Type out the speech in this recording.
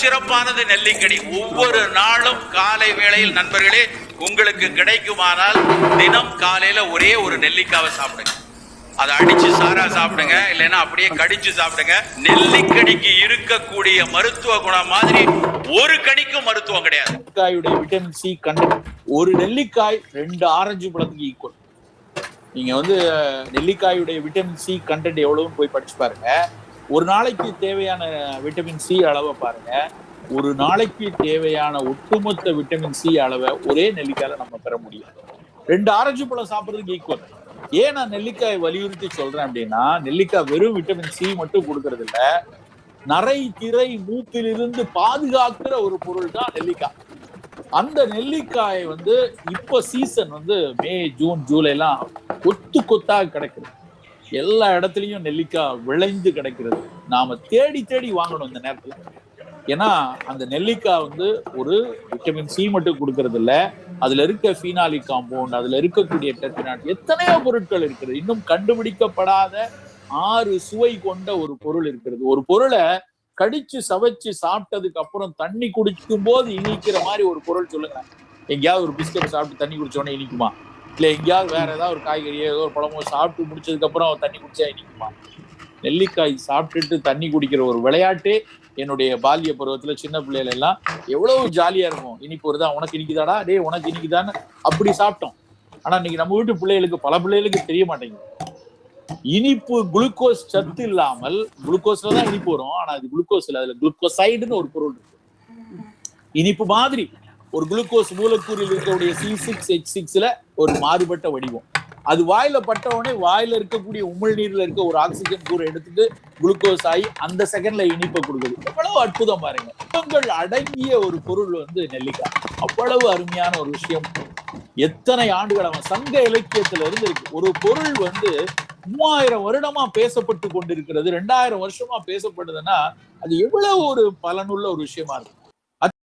சிறப்பானது நெல்லிக்கனி ஒவ்வொரு நாளும் காலை வேளையில் நண்பர்களே உங்களுக்கு கிடைக்குமானால் தினம் காலையில ஒரே ஒரு நெல்லிக்காவை சாப்பிடுங்க. அதை அடிச்சு சாரா சாப்பிடுங்க இல்லைன்னா அப்படியே கடிச்சு சாப்பிடுங்க. நெல்லிக்கனிக்கு இருக்கக்கூடிய மருத்துவ குணம் மாதிரி ஒரு கனிக்கும் மருத்துவம் கிடையாது. நெல்லிக்காயுடைய விட்டமின் சி கண்டென்ட் ஒரு நெல்லிக்காய் ரெண்டு ஆரஞ்சு பழத்துக்கு ஈக்குவல் நீங்க வந்து நெல்லிக்காயுடைய விட்டமின் சி கண்டென்ட் எவ்வளவுன்னு போய் படிச்சு பாருங்க. ஒரு நாளைக்கு தேவையான விட்டமின் சி அளவை பாருங்க. ஒரு நாளைக்கு தேவையான ஒட்டுமொத்த விட்டமின் சி அளவை ஒரே நெல்லிக்காயில நம்ம பெற முடியும். ரெண்டு ஆரஞ்சு பழம் சாப்பிடுறதுக்கு ஈக்குவல் ஏன் நான் நெல்லிக்காய் வலியுறுத்தி சொல்றேன் அப்படின்னா நெல்லிக்காய் வெறும் விட்டமின் சி மட்டும் கொடுக்கறது இல்ல. நரை திரை மூத்திலிருந்து பாதுகாக்கிற ஒரு பொருள் தான் நெல்லிக்காய். அந்த நெல்லிக்காய் வந்து இப்ப சீசன் வந்து மே ஜூன் ஜூலை எல்லாம் கொத்து கொத்தாக கிடைக்குது. எல்லா இடத்துலயும் நெல்லிக்காய் விளைந்து கிடைக்கிறது. நாம தேடி தேடி வாங்கணும் இந்த நேரத்துல. ஏன்னா அந்த நெல்லிக்காய் வந்து ஒரு விட்டமின் சி மட்டும் கொடுக்கறது இல்ல அதுல இருக்க ஃபீனாலிக் காம்பவுண்ட் அதுல இருக்கக்கூடிய டெர்பினாட் எத்தனையோ பொருட்கள் இருக்கிறது. இன்னும் கண்டுபிடிக்கப்படாத ஆறு சுவை கொண்ட ஒரு பொருள் இருக்கிறது. ஒரு பொருளை கடிச்சு சவைச்சு சாப்பிட்டதுக்கு அப்புறம் தண்ணி குடிக்கும் போது இனிக்கிற மாதிரி ஒரு பொருள் சொல்லுங்க. எங்கேயாவது ஒரு பிஸ்கட் சாப்பிட்டு தண்ணி குடிச்ச உடனே இனிக்குமா? இல்லை எங்கேயாவது வேற ஏதாவது ஒரு காய்கறியோ ஏதோ ஒரு பழமோ சாப்பிட்டு முடிச்சதுக்கப்புறம் அவன் தண்ணி குடிச்சா நிற்குமா நெல்லிக்காய் சாப்பிட்டுட்டு தண்ணி குடிக்கிற ஒரு விளையாட்டு என்னுடைய பால்ய பருவத்துல சின்ன பிள்ளைகள் எல்லாம் எவ்வளவு ஜாலியா இருக்கும். இனிப்பு வருதா உனக்கு இனிக்குதாடா? டே உனக்கு இனிக்குதான்னு அப்படி சாப்பிட்டோம். ஆனா இன்னைக்கு நம்ம வீட்டு பிள்ளைகளுக்கு பல பிள்ளைகளுக்கு தெரிய மாட்டேங்குது. இனிப்பு குளுக்கோஸ் சத்து இல்லாமல் குளுக்கோஸ்ல தான் இனிப்பு வரும். ஆனா அது குளுக்கோஸ் இல்லை அதுல குளுக்கோசைடுன்னு ஒரு பொருள் இருக்கு. இனிப்பு மாதிரி. ஒரு குளுக்கோஸ் மூலக்கூறில் இருக்கக்கூடிய சி சிக்ஸ் எச் சிக்ஸ்ல ஒரு மாறுபட்ட வடிவம். அது வாயில பட்ட உடனே வாயில இருக்கக்கூடிய உமிழ்நீரில் இருக்க ஒரு ஆக்சிஜன் கூறு எடுத்துட்டு குளுக்கோஸ் ஆகி அந்த செகண்ட்ல இனிப்பை கொடுக்குது. எவ்வளவு அற்புதம் பாருங்க. இன்பங்கள் அடங்கிய ஒரு பொருள் வந்து நெல்லிக்காய். அவ்வளவு அருமையான ஒரு விஷயம். எத்தனை ஆண்டுகள் அவன் சங்க இலக்கியத்துல இருந்து இருக்கு ஒரு பொருள் வந்து மூவாயிரம் வருடமா பேசப்பட்டு கொண்டிருக்கிறது. ரெண்டாயிரம் வருஷமா பேசப்படுதுன்னா அது எவ்வளவு ஒரு பலனுள்ள ஒரு விஷயமா இருக்கு